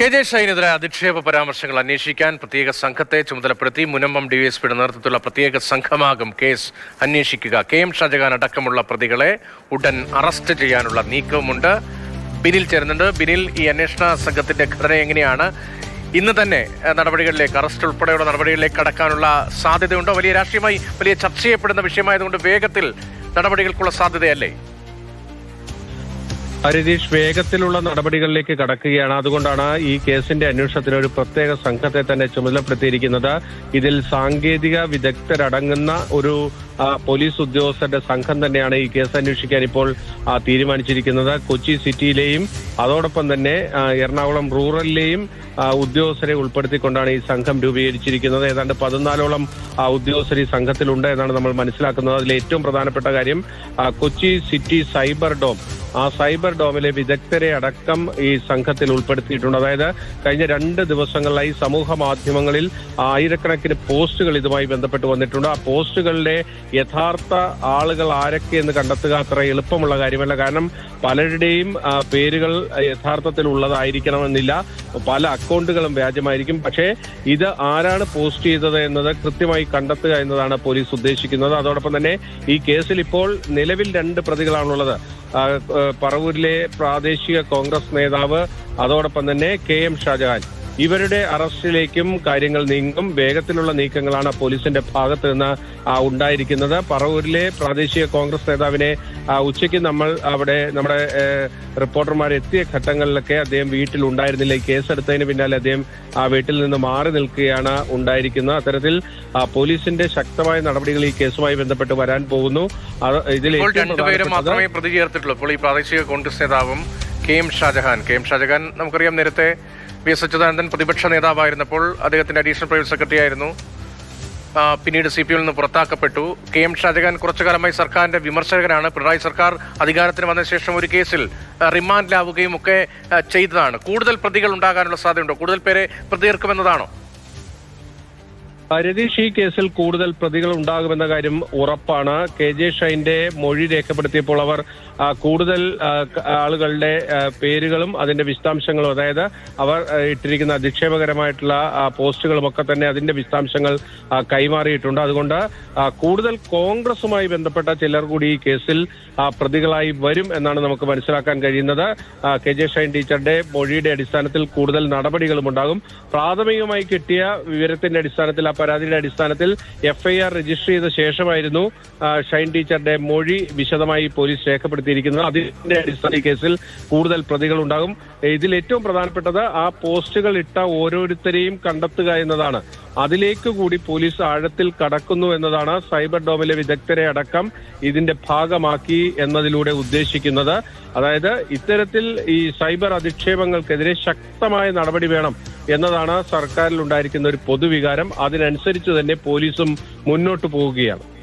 K J ഷൈനെതിരെ അധിക്ഷേപ പരാമർശങ്ങൾ അന്വേഷിക്കാൻ പ്രത്യേക സംഘത്തെ ചുമതലപ്പെടുത്തി മുനമ്പം ഡിവൈഎസ്പിയുടെ നേതൃത്വത്തിലുള്ള പ്രത്യേക സംഘമാകും കേസ് അന്വേഷിക്കുക. കെ എം ഷാജഹാൻ അടക്കമുള്ള പ്രതികളെ ഉടൻ അറസ്റ്റ് ചെയ്യാനുള്ള നീക്കവുമുണ്ട്. ബിനിൽ ചേരുന്നുണ്ട്. ബിനിൽ ഈ അന്വേഷണ സംഘത്തിന്റെ ഘടന എങ്ങനെയാണ്? ഇന്ന് തന്നെ നടപടികളിലേക്ക് അറസ്റ്റ് ഉൾപ്പെടെയുള്ള നടപടികളിലേക്ക് കടക്കാനുള്ള സാധ്യതയുണ്ടോ? വലിയ രാഷ്ട്രീയമായി വലിയ ചർച്ച ചെയ്യപ്പെടുന്ന വിഷയമായതുകൊണ്ട് വേഗത്തിൽ നടപടികൾക്കുള്ള സാധ്യതയല്ലേ? ഹരിതീഷ് വേഗത്തിലുള്ള നടപടികളിലേക്ക് കടക്കുകയാണ്. അതുകൊണ്ടാണ് ഈ കേസിന്റെ അന്വേഷണത്തിന് ഒരു പ്രത്യേക സംഘത്തെ തന്നെ ചുമതലപ്പെടുത്തിയിരിക്കുന്നത്. ഇതിൽ സാങ്കേതിക വിദഗ്ധരടങ്ങുന്ന ഒരു പോലീസ് ഉദ്യോഗസ്ഥരുടെ സംഘം തന്നെയാണ് ഈ കേസ് അന്വേഷിക്കാൻ ഇപ്പോൾ തീരുമാനിച്ചിരിക്കുന്നത്. കൊച്ചി സിറ്റിയിലെയും അതോടൊപ്പം തന്നെ എറണാകുളം റൂറലിലെയും ഉദ്യോഗസ്ഥരെ ഉൾപ്പെടുത്തിക്കൊണ്ടാണ് ഈ സംഘം രൂപീകരിച്ചിരിക്കുന്നത്. ഏതാണ്ട് പതിനാലോളം ഉദ്യോഗസ്ഥർ ഈ സംഘത്തിലുണ്ട് എന്നാണ് നമ്മൾ മനസ്സിലാക്കുന്നത്. അതിൽ ഏറ്റവും പ്രധാനപ്പെട്ട കാര്യം കൊച്ചി സിറ്റി സൈബർ ഡോം. ആ സൈബർ ഡോമിലെ വിദഗ്ധരെ അടക്കം ഈ സംഘത്തിൽ ഉൾപ്പെടുത്തിയിട്ടുണ്ട്. അതായത് കഴിഞ്ഞ രണ്ട് ദിവസങ്ങളിലായി സമൂഹ മാധ്യമങ്ങളിൽ ആയിരക്കണക്കിന് പോസ്റ്റുകൾ ഇതുമായി ബന്ധപ്പെട്ട് വന്നിട്ടുണ്ട്. ആ പോസ്റ്റുകളിലെ യഥാർത്ഥ ആളുകൾ ആരൊക്കെ എന്ന് കണ്ടെത്തുക അത്ര എളുപ്പമുള്ള കാര്യമല്ല. കാരണം പലരുടെയും പേരുകൾ യഥാർത്ഥത്തിൽ ഉള്ളതായിരിക്കണമെന്നില്ല. പല അക്കൗണ്ടുകളും വ്യാജമായിരിക്കും. പക്ഷേ ഇത് ആരാണ് പോസ്റ്റ് ചെയ്തത് എന്നത് കൃത്യമായി കണ്ടെത്തുക എന്നതാണ് പോലീസ് ഉദ്ദേശിക്കുന്നത്. അതോടൊപ്പം തന്നെ ഈ കേസിൽ ഇപ്പോൾ നിലവിൽ രണ്ട് പ്രതികളാണുള്ളത്. പറവൂരിലെ പ്രാദേശിക കോൺഗ്രസ് നേതാവ് അതോടൊപ്പം തന്നെ കെ എം ഷാജഹാൻ. ഇവരുടെ അറസ്റ്റിലേക്കും കാര്യങ്ങൾ നീങ്ങും. വേഗത്തിലുള്ള നീക്കങ്ങളാണ് പോലീസിന്റെ ഭാഗത്ത് നിന്ന് ഉണ്ടായിരിക്കുന്നത്. പറവൂരിലെ പ്രാദേശിക കോൺഗ്രസ് നേതാവിനെ ഉച്ചയ്ക്ക് നമ്മൾ അവിടെ നമ്മുടെ റിപ്പോർട്ടർമാർ എത്തിയ ഘട്ടങ്ങളിലൊക്കെ അദ്ദേഹം വീട്ടിൽ ഉണ്ടായിരുന്നില്ല. ഈ കേസെടുത്തതിന് പിന്നാലെ അദ്ദേഹം ആ വീട്ടിൽ നിന്ന് മാറി നിൽക്കുകയാണ് ഉണ്ടായിരിക്കുന്നത്. അത്തരത്തിൽ പോലീസിന്റെ ശക്തമായ നടപടികൾ ഈ കേസുമായി ബന്ധപ്പെട്ട് വരാൻ പോകുന്നു. ഇതിൽ രണ്ടുപേരും മാത്രമേ പ്രതി ചേർത്തിട്ടുള്ളൂ ഇപ്പോൾ ഈ പ്രാദേശിക കോൺഗ്രസ് നേതാവും K M Shajahan. K M Shajahan നമുക്കറിയാം നേരത്തെ വി എസ് അച്യുതാനന്ദൻ പ്രതിപക്ഷ നേതാവായിരുന്നപ്പോൾ അദ്ദേഹത്തിന്റെ അഡീഷണൽ പ്രൈവറ്റ് സെക്രട്ടറി ആയിരുന്നു പിന്നീട് സി പി എമ്മിൽ നിന്ന് പുറത്താക്കപ്പെട്ടു. കെ എം ഷാജഹാൻ കുറച്ചു കാലമായി സർക്കാരിന്റെ വിമർശകനാണ്. പിണറായി സർക്കാർ അധികാരത്തിന് വന്ന ശേഷം ഒരു കേസിൽ റിമാൻഡിലാവുകയും ഒക്കെ ചെയ്തതാണ്. കൂടുതൽ പ്രതികൾ ഉണ്ടാകാനുള്ള സാധ്യതയുണ്ടോ? കൂടുതൽ പേരെ പ്രതി ചേർക്കുമെന്നതാണോ രതീഷ് ഈ കേസിൽ കൂടുതൽ പ്രതികൾ ഉണ്ടാകുമെന്ന കാര്യം ഉറപ്പാണ്. കെ ജെ ഷൈന്റെ മൊഴി രേഖപ്പെടുത്തിയപ്പോൾ അവർ കൂടുതൽ ആളുകളുടെ പേരുകളും അതിന്റെ വിശദാംശങ്ങളും അതായത് അവർ ഇട്ടിരിക്കുന്ന അധിക്ഷേപകരമായിട്ടുള്ള പോസ്റ്റുകളും ഒക്കെ തന്നെ അതിന്റെ വിശദാംശങ്ങൾ കൈമാറിയിട്ടുണ്ട്. അതുകൊണ്ട് കൂടുതൽ കോൺഗ്രസുമായി ബന്ധപ്പെട്ട ചിലർ കൂടി ഈ കേസിൽ പ്രതികളായി വരും എന്നാണ് നമുക്ക് മനസ്സിലാക്കാൻ കഴിയുന്നത്. കെ ജെ ഷൈൻ ടീച്ചറുടെ മൊഴിയുടെ അടിസ്ഥാനത്തിൽ കൂടുതൽ നടപടികളും ഉണ്ടാകും പ്രാഥമികമായി കിട്ടിയ വിവരത്തിന്റെ അടിസ്ഥാനത്തിൽ ആ പരാതിയുടെ അടിസ്ഥാനത്തിൽ എഫ്ഐആർ രജിസ്റ്റർ ചെയ്ത ശേഷമായിരുന്നു ഷൈൻ ടീച്ചറുടെ മൊഴി വിശദമായി പോലീസ് രേഖപ്പെടുത്തിയിരിക്കുന്നത്. അതിന്റെ അടിസ്ഥാന കേസിൽ കൂടുതൽ പ്രതികൾ ഉണ്ടാകും ഇതിൽ ഏറ്റവും പ്രധാനപ്പെട്ടത് ആ പോസ്റ്റുകൾ ഇട്ട ഓരോരുത്തരെയും കണ്ടെത്തുക എന്നതാണ്. അതിലേക്ക് കൂടി പോലീസ് ആഴത്തിൽ കടക്കുന്നു എന്നതാണ് സൈബർ ഡോമിലെ വിദഗ്ധരെ അടക്കം ഇതിന്റെ ഭാഗമാക്കി എന്നതിലൂടെ ഉദ്ദേശിക്കുന്നത്. അതായത് ഇത്തരത്തിൽ ഈ സൈബർ അധിക്ഷേപങ്ങൾക്കെതിരെ ശക്തമായ നടപടി വേണം. എന്നതാണ് സർക്കാരിൽ ഉണ്ടായിരിക്കുന്ന ഒരു പൊതുവികാരം. അതിനനുസരിച്ച് തന്നെ പോലീസും മുന്നോട്ട് പോവുകയാണ്.